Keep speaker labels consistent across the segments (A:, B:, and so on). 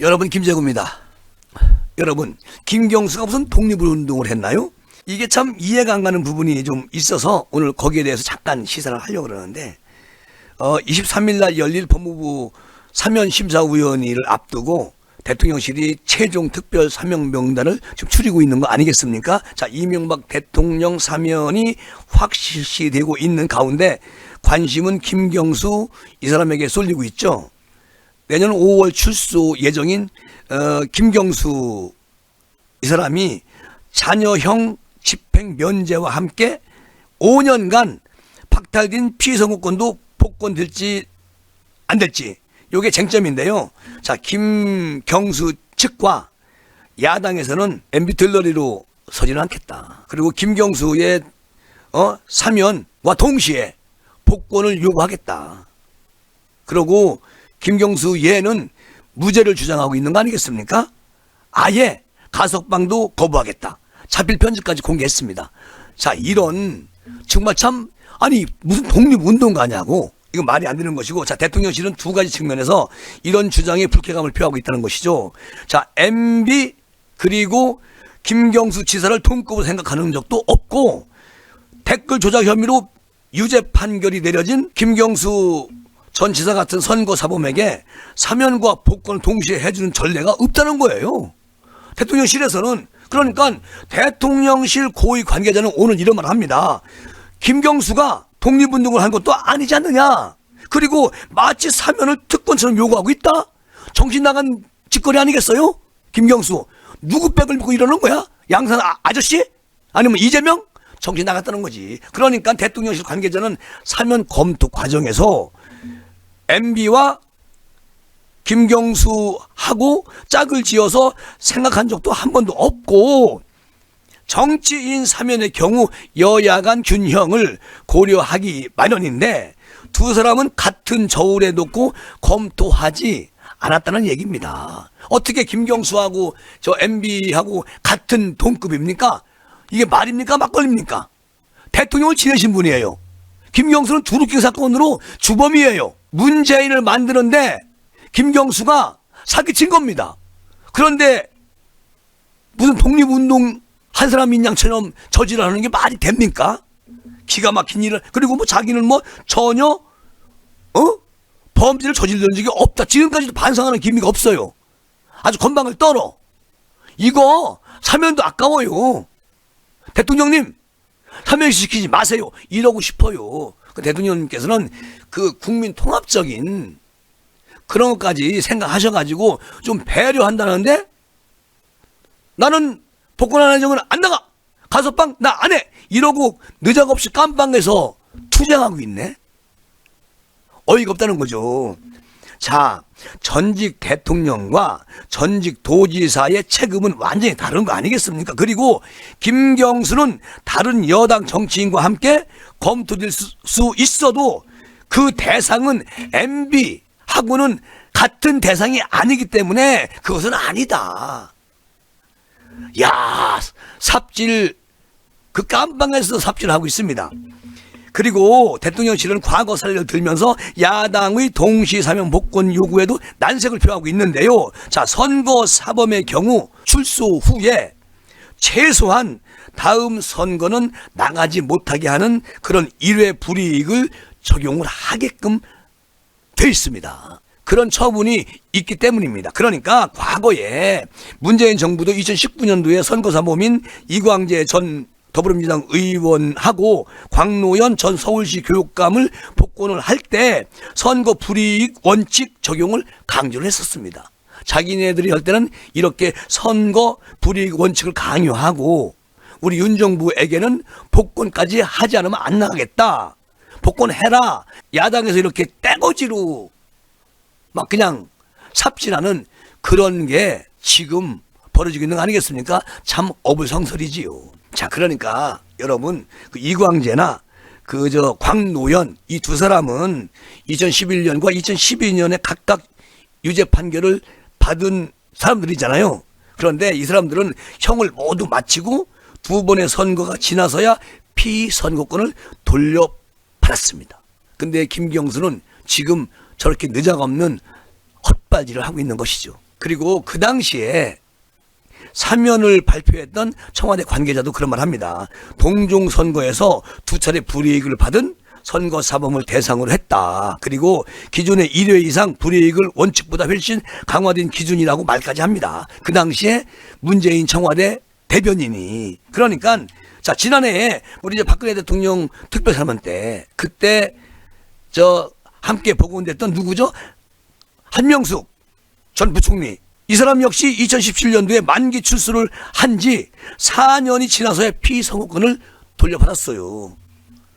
A: 여러분 김재구입니다. 여러분 김경수가 무슨 독립운동을 했나요? 이게 참 이해가 안 가는 부분이 좀 있어서 오늘 거기에 대해서 잠깐 시사를 하려고 그러는데 어 23일 날 열릴 법무부 사면 심사위원회를 앞두고 대통령실이 최종 특별 사면 명단을 지금 추리고 있는 거 아니겠습니까? 자, 이명박 대통령 사면이 확실시되고 있는 가운데 관심은 김경수 이 사람에게 쏠리고 있죠. 내년 5월 출소 예정인 어, 김경수 이 사람이 자녀형 집행 면제와 함께 5년간 박탈된 피선거권도 복권될지 안 될지 요게 쟁점인데요. 자 김경수 측과 야당에서는 MB 들러리로 서지는 않겠다. 그리고 김경수의 어 사면과 동시에 복권을 요구하겠다. 그러고 김경수 얘는 무죄를 주장하고 있는 거 아니겠습니까? 아예 가석방도 거부하겠다. 자필 편지까지 공개했습니다. 자, 이런 정말 참 아니 무슨 독립운동가냐고 이거 말이 안 되는 것이고 자 대통령실은 두 가지 측면에서 이런 주장에 불쾌감을 표하고 있다는 것이죠. 자 MB 그리고 김경수 지사를 통급으로 생각하는 적도 없고 댓글 조작 혐의로 유죄 판결이 내려진 김경수 전 지사 같은 선거 사범에게 사면과 복권을 동시에 해주는 전례가 없다는 거예요. 대통령실에서는 그러니까 대통령실 고위 관계자는 오늘 이런 말 합니다. 김경수가 독립운동을 한 것도 아니지 않느냐. 그리고 마치 사면을 특권처럼 요구하고 있다. 정신 나간 짓거리 아니겠어요? 김경수 누구 백을 믿고 이러는 거야? 양산 아, 아저씨? 아니면 이재명? 정신 나갔다는 거지. 그러니까 대통령실 관계자는 사면 검토 과정에서 MB와 김경수하고 짝을 지어서 생각한 적도 한 번도 없고 정치인 사면의 경우 여야 간 균형을 고려하기 마련인데 두 사람은 같은 저울에 놓고 검토하지 않았다는 얘기입니다. 어떻게 김경수하고 저 MB하고 같은 동급입니까? 이게 말입니까? 막걸리입니까? 대통령을 지내신 분이에요. 김경수는 두루킹 사건으로 주범이에요. 문재인을 만드는데 김경수가 사기친 겁니다. 그런데 무슨 독립운동 한 사람 인 양처럼 저지르는 게 말이 됩니까? 기가 막힌 일을 그리고 뭐 자기는 뭐 전혀 어 범죄를 저지른 적이 없다. 지금까지도 반성하는 기미가 없어요. 아주 건방을 떨어. 이거 사면도 아까워요. 대통령님 사면시키지 마세요. 이러고 싶어요. 그 대통령님께서는 그 국민 통합적인 그런 것까지 생각하셔가지고 좀 배려한다는데 나는 복권 하나 정은 안 나가 가서빵 나안 해 이러고 느작없이 깜빵에서 투쟁하고 있네 어이가 없다는 거죠 자 전직 대통령과 전직 도지사의 책임은 완전히 다른 거 아니겠습니까 그리고 김경수는 다른 여당 정치인과 함께 검토될 수, 수 있어도 그 대상은 MB 하고는 같은 대상이 아니기 때문에 그것은 아니다. 야, 삽질 그 깜방에서 삽질하고 있습니다. 그리고 대통령실은 과거 사례를 들면서 야당의 동시 사면 복권 요구에도 난색을 표하고 있는데요. 자, 선거 사범의 경우 출소 후에 최소한 다음 선거는 나가지 못하게 하는 그런 일회 불이익을 적용을 하게끔 돼 있습니다. 그런 처분이 있기 때문입니다. 그러니까 과거에 문재인 정부도 2019년도에 선거사범인 이광재 전 더불어민주당 의원하고 광노현 전 서울시 교육감을 복권을 할 때 선거 불이익 원칙 적용을 강조를 했었습니다. 자기네들이 할 때는 이렇게 선거 불이익 원칙을 강요하고 우리 윤 정부에게는 복권까지 하지 않으면 안 나가겠다. 복권해라. 야당에서 이렇게 떼거지로 막 그냥 삽질하는 그런 게 지금 벌어지고 있는 거 아니겠습니까? 참 어불성설이지요. 자, 그러니까 여러분 그 이광재나 그 저 광노현 이 두 사람은 2011년과 2012년에 각각 유죄 판결을 받은 사람들이잖아요. 그런데 이 사람들은 형을 모두 마치고 두 번의 선거가 지나서야 피선거권을 돌려받았습니다. 근데 김경수는 지금 저렇게 느작없는 헛발질을 하고 있는 것이죠. 그리고 그 당시에 사면을 발표했던 청와대 관계자도 그런 말 합니다. 동종 선거에서 두 차례 불이익을 받은 선거 사범을 대상으로 했다. 그리고 기존의 1회 이상 불이익을 원칙보다 훨씬 강화된 기준이라고 말까지 합니다. 그 당시에 문재인 청와대 대변인이 그러니까 자 지난해에 우리 이제 박근혜 대통령 특별사면 때 그때 저 함께 복원됐던 누구죠? 한명숙 전 부총리 이 사람 역시 2017년도에 만기 출소를 한 지 4년이 지나서야 피선거권을 돌려받았어요.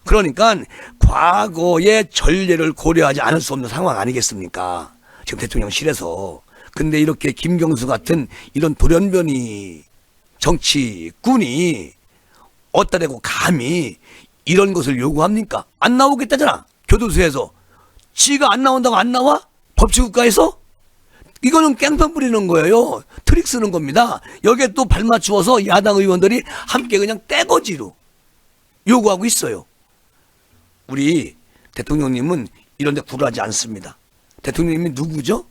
A: 그러니까 과거의 전례를 고려하지 않을 수 없는 상황 아니겠습니까? 지금 대통령실에서. 근데 이렇게 김경수 같은 이런 돌연변이 정치꾼이 어따 대고 감히 이런 것을 요구합니까? 안 나오겠다잖아. 교도소에서. 지가 안 나온다고 안 나와? 법치국가에서? 이거는 깽판 부리는 거예요. 트릭 쓰는 겁니다. 여기에 또 발맞추어서 야당 의원들이 함께 그냥 떼거지로 요구하고 있어요. 우리 대통령님은 이런 데 굴하지 않습니다. 대통령님이 누구죠?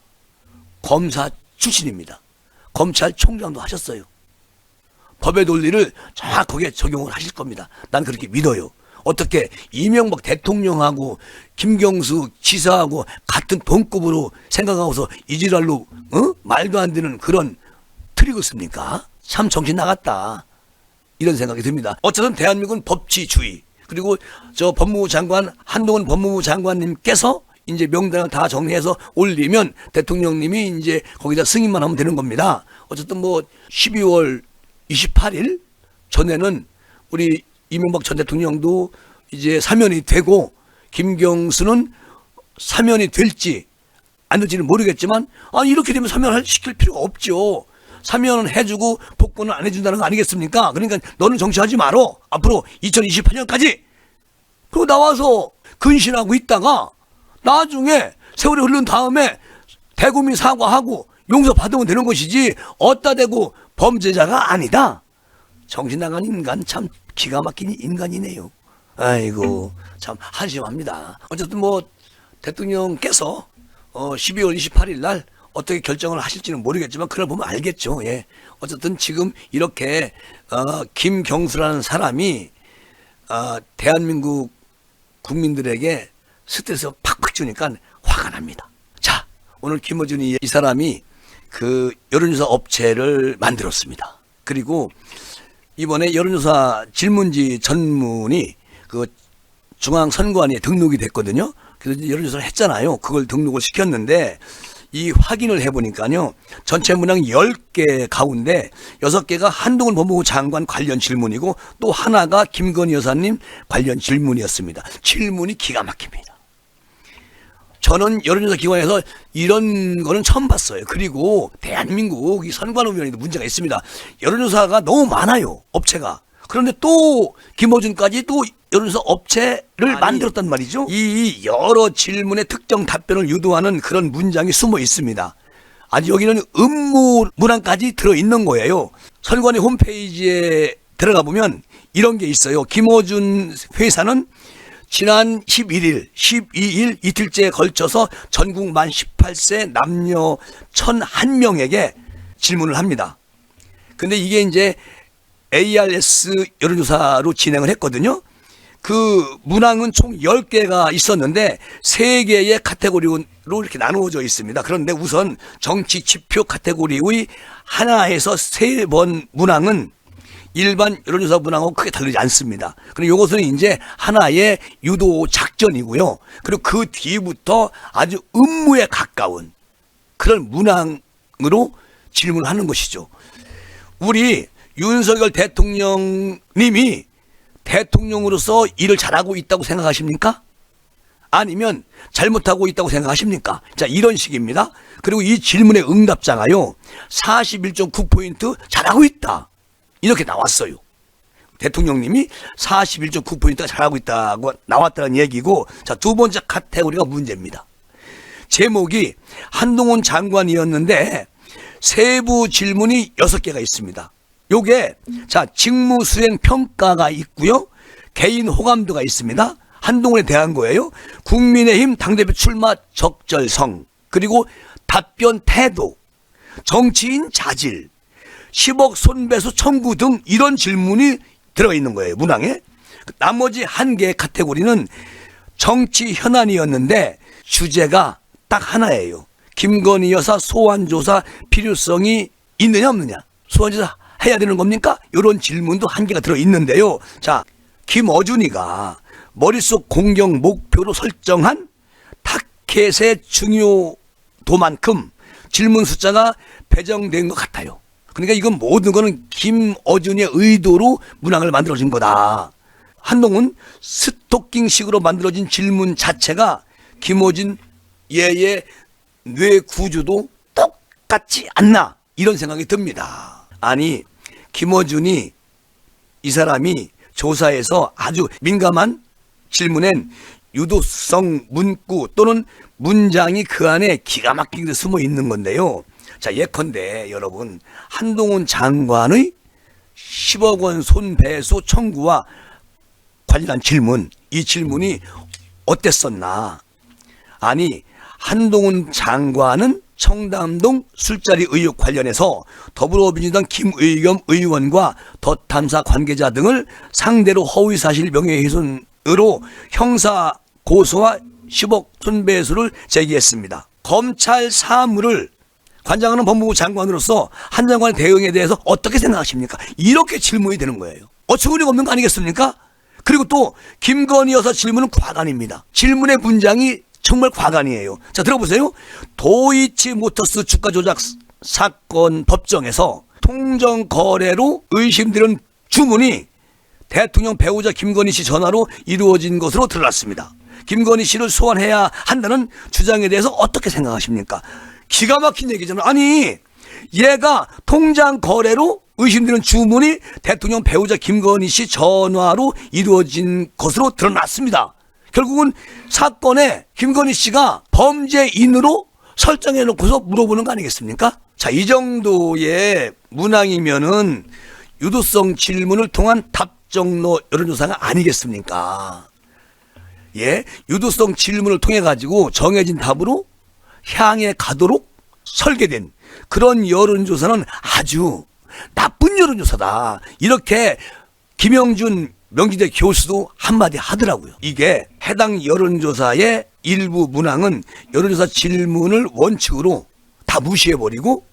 A: 검사 출신입니다. 검찰총장도 하셨어요. 법의 논리를 정확하게 적용을 하실 겁니다. 난 그렇게 믿어요. 어떻게 이명박 대통령하고 김경수 지사하고 같은 동급으로 생각하고서 이지랄로 어? 말도 안 되는 그런 트릭을 씁니까? 참 정신 나갔다. 이런 생각이 듭니다. 어쨌든 대한민국은 법치주의 그리고 저 법무부 장관 한동훈 법무부 장관님께서 이제 명단을 다 정리해서 올리면 대통령님이 이제 거기다 승인만 하면 되는 겁니다. 어쨌든 뭐 12월 28일 전에는 우리 이명박 전 대통령도 이제 사면이 되고 김경수는 사면이 될지 안 될지는 모르겠지만 아 이렇게 되면 사면을 시킬 필요가 없죠. 사면은 해주고 복권은 안 해준다는 거 아니겠습니까? 그러니까 너는 정치하지 말어. 앞으로 2028년까지. 그리고 나와서 근신하고 있다가 나중에 세월이 흐른 다음에 대국민 사과하고 용서 받으면 되는 것이지 어따 대고 범죄자가 아니다. 정신 나간 인간 참 기가 막힌 인간이네요. 아이고 참 한심합니다. 어쨌든 뭐 대통령께서 어 12월 28일 날 어떻게 결정을 하실지는 모르겠지만 그걸 보면 알겠죠. 예. 어쨌든 지금 이렇게 어 김경수라는 사람이 어 대한민국 국민들에게 스트레스 팍팍 주니까 화가 납니다. 자, 오늘 김어준이 이 사람이 그 여론조사 업체를 만들었습니다. 그리고 이번에 여론조사 질문지 전문이 그 중앙선관위에 등록이 됐거든요. 그래서 여론조사를 했잖아요. 그걸 등록을 시켰는데 이 확인을 해보니까요. 전체 문항 10개 가운데 6개가 한동훈 법무부 장관 관련 질문이고 또 하나가 김건희 여사님 관련 질문이었습니다. 질문이 기가 막힙니다. 저는 여론조사 기관에서 이런 거는 처음 봤어요. 그리고 대한민국 이 선관위원회도 문제가 있습니다. 여론조사가 너무 많아요. 업체가. 그런데 또 김어준까지 또 여론조사 업체를
B: 아니,
A: 만들었단 말이죠. 이 여러 질문의 특정 답변을 유도하는 그런 문장이 숨어 있습니다. 아주 여기는 음모 문항까지 들어 있는 거예요. 선관위 홈페이지에 들어가 보면 이런 게 있어요. 김어준 회사는 지난 11일, 12일 이틀째에 걸쳐서 전국 만 18세 남녀 1001명에게 질문을 합니다. 근데 이게 이제 ARS 여론조사로 진행을 했거든요. 그 문항은 총 10개가 있었는데 3개의 카테고리로 이렇게 나누어져 있습니다. 그런데 우선 정치 지표 카테고리의 하나에서 세 번 문항은 일반 여론조사 문항하고 크게 다르지 않습니다. 그리고 이것은 이제 하나의 유도 작전이고요. 그리고 그 뒤부터 아주 음무에 가까운 그런 문항으로 질문을 하는 것이죠. 우리 윤석열 대통령님이 대통령으로서 일을 잘하고 있다고 생각하십니까? 아니면 잘못하고 있다고 생각하십니까? 자, 이런 식입니다. 그리고 이 질문의 응답자가요, 41.9포인트 잘하고 있다. 이렇게 나왔어요. 대통령님이 41.9포인트가 잘하고 있다고 나왔다는 얘기고, 자, 두 번째 카테고리가 문제입니다. 제목이 한동훈 장관이었는데, 세부 질문이 여섯 개가 있습니다. 요게 자 직무 수행 평가가 있고요. 개인 호감도가 있습니다. 한동훈에 대한 거예요. 국민의힘 당대표 출마 적절성 그리고 답변 태도 정치인 자질, 10억 손배수 청구 등 이런 질문이 들어가 있는 거예요. 문항에. 나머지 한 개의 카테고리는 정치 현안이었는데 주제가 딱 하나예요. 김건희 여사 소환 조사 필요성이 있느냐 없느냐. 소환 조사 해야 되는 겁니까? 이런 질문도 한 개가 들어 있는데요. 자, 김어준이가 머릿속 공격 목표로 설정한 타켓의 중요도만큼 질문 숫자가 배정된 것 같아요. 그러니까 이건 모든 거는 김어준의 의도로 문항을 만들어진 거다. 한동훈 스토킹식으로 만들어진 질문 자체가 김어준 얘의 뇌 구조도 똑같지 않나 이런 생각이 듭니다. 아니 김어준이 이 사람이 조사에서 아주 민감한 질문엔 유도성 문구 또는 문장이 그 안에 기가 막히게 숨어 있는 건데요. 자, 예컨대 여러분 한동훈 장관의 10억 원 손배소 청구와 관련한 질문, 이 질문이 어땠었나? 아니, 한동훈 장관은 청담동 술자리 의혹 관련해서 더불어민주당 김의겸 의원과 덧 탐사 관계자 등을 상대로 허위사실 명예훼손으로 형사 고소와 10억 손배수를 제기했습니다. 검찰 사무를 관장하는 법무부 장관으로서 한 장관의 대응에 대해서 어떻게 생각하십니까? 이렇게 질문이 되는 거예요. 어처구니가 없는 거 아니겠습니까? 그리고 또 김건희 여사 질문은 과간입니다. 질문의 문장이 정말 과간이에요. 자 들어보세요. 도이치 모터스 주가 조작 사건 법정에서 통정 거래로 의심되는 주문이 대통령 배우자 김건희 씨 전화로 이루어진 것으로 드러났습니다. 김건희 씨를 소환해야 한다는 주장에 대해서 어떻게 생각하십니까? 기가 막힌 얘기잖아. 아니, 얘가 통장 거래로 의심되는 주문이 대통령 배우자 김건희 씨 전화로 이루어진 것으로 드러났습니다. 결국은 사건에 김건희 씨가 범죄인으로 설정해 놓고서 물어보는 거 아니겠습니까? 자, 이 정도의 문항이면은 유도성 질문을 통한 답정로 여론조사가 아니겠습니까? 예, 유도성 질문을 통해 가지고 정해진 답으로 향해 가도록 설계된 그런 여론조사는 아주 나쁜 여론조사다. 이렇게 김영준 명지대 교수도 한마디 하더라고요. 이게 해당 여론조사의 일부 문항은 여론조사 질문을 원칙으로 다 무시해버리고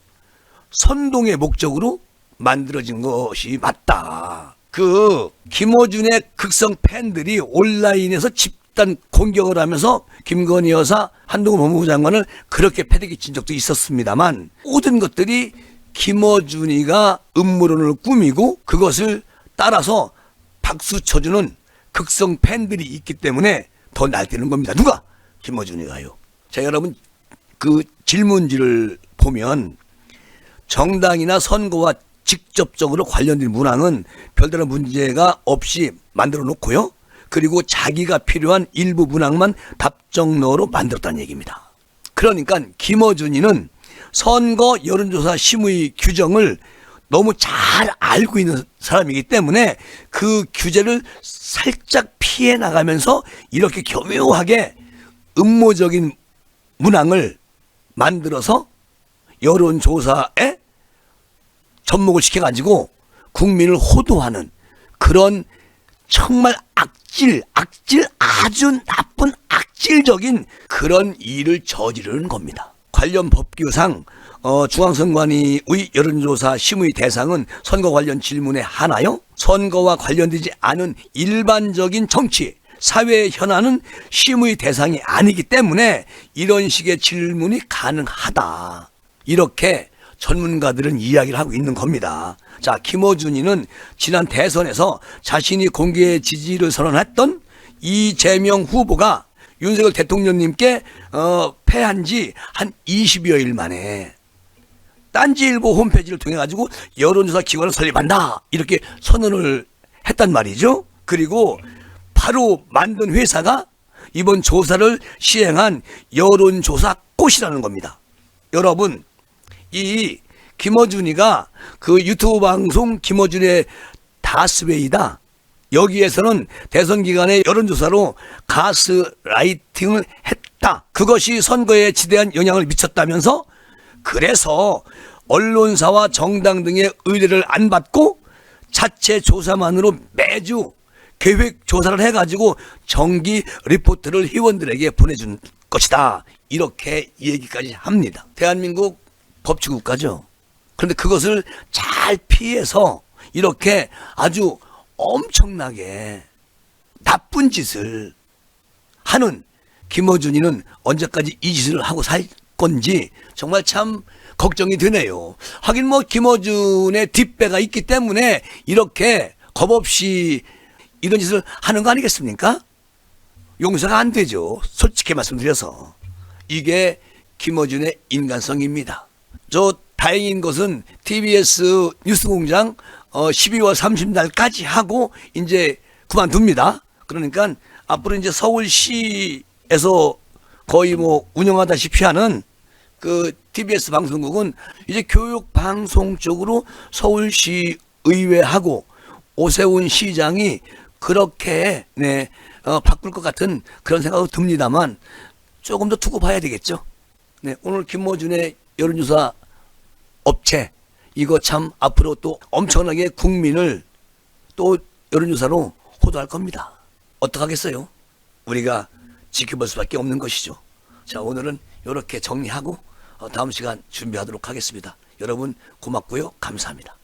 A: 선동의 목적으로 만들어진 것이 맞다. 그 김어준의 극성 팬들이 온라인에서 집 단 공격을 하면서 김건희 여사 한동훈 법무부 장관을 그렇게 패대기 친 적도 있었습니다만 모든 것들이 김어준이가 음모론을 꾸미고 그것을 따라서 박수 쳐주는 극성 팬들이 있기 때문에 더 날뛰는 겁니다. 누가? 김어준이가요. 자, 여러분, 그 질문지를 보면 정당이나 선거와 직접적으로 관련된 문항은 별다른 문제가 없이 만들어 놓고요. 그리고 자기가 필요한 일부 문항만 답정너로 만들었다는 얘기입니다. 그러니까 김어준이는 선거 여론조사 심의 규정을 너무 잘 알고 있는 사람이기 때문에 그 규제를 살짝 피해 나가면서 이렇게 교묘하게 음모적인 문항을 만들어서 여론조사에 접목을 시켜가지고 국민을 호도하는 그런 정말 악 질, 악질, 아주 나쁜 악질적인 그런 일을 저지르는 겁니다. 관련 법규상 어, 중앙선관위의 여론조사 심의 대상은 선거 관련 질문에 하나요? 선거와 관련되지 않은 일반적인 정치, 사회 현안은 심의 대상이 아니기 때문에 이런 식의 질문이 가능하다. 이렇게 전문가들은 이야기를 하고 있는 겁니다. 자, 김어준이는 지난 대선에서 자신이 공개 지지를 선언했던 이재명 후보가 윤석열 대통령님께 어, 패한 지 한 20여일 만에 딴지일보 홈페이지를 통해 가지고 여론조사 기관을 설립한다 이렇게 선언을 했단 말이죠. 그리고 바로 만든 회사가 이번 조사를 시행한 여론조사 꽃이라는 겁니다. 여러분 이 김어준이가 그 유튜브 방송 김어준의 다스웨이다. 여기에서는 대선 기간에 여론조사로 가스라이팅을 했다. 그것이 선거에 지대한 영향을 미쳤다면서 그래서 언론사와 정당 등의 의뢰를 안 받고 자체 조사만으로 매주 계획 조사를 해가지고 정기 리포트를 회원들에게 보내준 것이다. 이렇게 얘기까지 합니다. 대한민국 법치국가죠. 그런데 그것을 잘 피해서 이렇게 아주 엄청나게 나쁜 짓을 하는 김어준이는 언제까지 이 짓을 하고 살 건지 정말 참 걱정이 되네요. 하긴 뭐 김어준의 뒷배가 있기 때문에 이렇게 겁 없이 이런 짓을 하는 거 아니겠습니까? 용서가 안 되죠. 솔직히 말씀드려서. 이게 김어준의 인간성입니다. 저 다행인 것은 TBS 뉴스공장 어 12월 30날까지 하고 이제 그만둡니다. 그러니까 앞으로 이제 서울시에서 거의 뭐 운영하다시피 하는 그 TBS 방송국은 이제 교육 방송 쪽으로 서울시 의회하고 오세훈 시장이 그렇게 네 어, 바꿀 것 같은 그런 생각도 듭니다만 조금 더 두고 봐야 되겠죠. 네 오늘 김모준의 여론조사 업체 이거 참 앞으로 또 엄청나게 국민을 또 여론조사로 호도할 겁니다. 어떡하겠어요? 우리가 지켜볼 수밖에 없는 것이죠. 자 오늘은 이렇게 정리하고 어, 다음 시간 준비하도록 하겠습니다. 여러분 고맙고요. 감사합니다.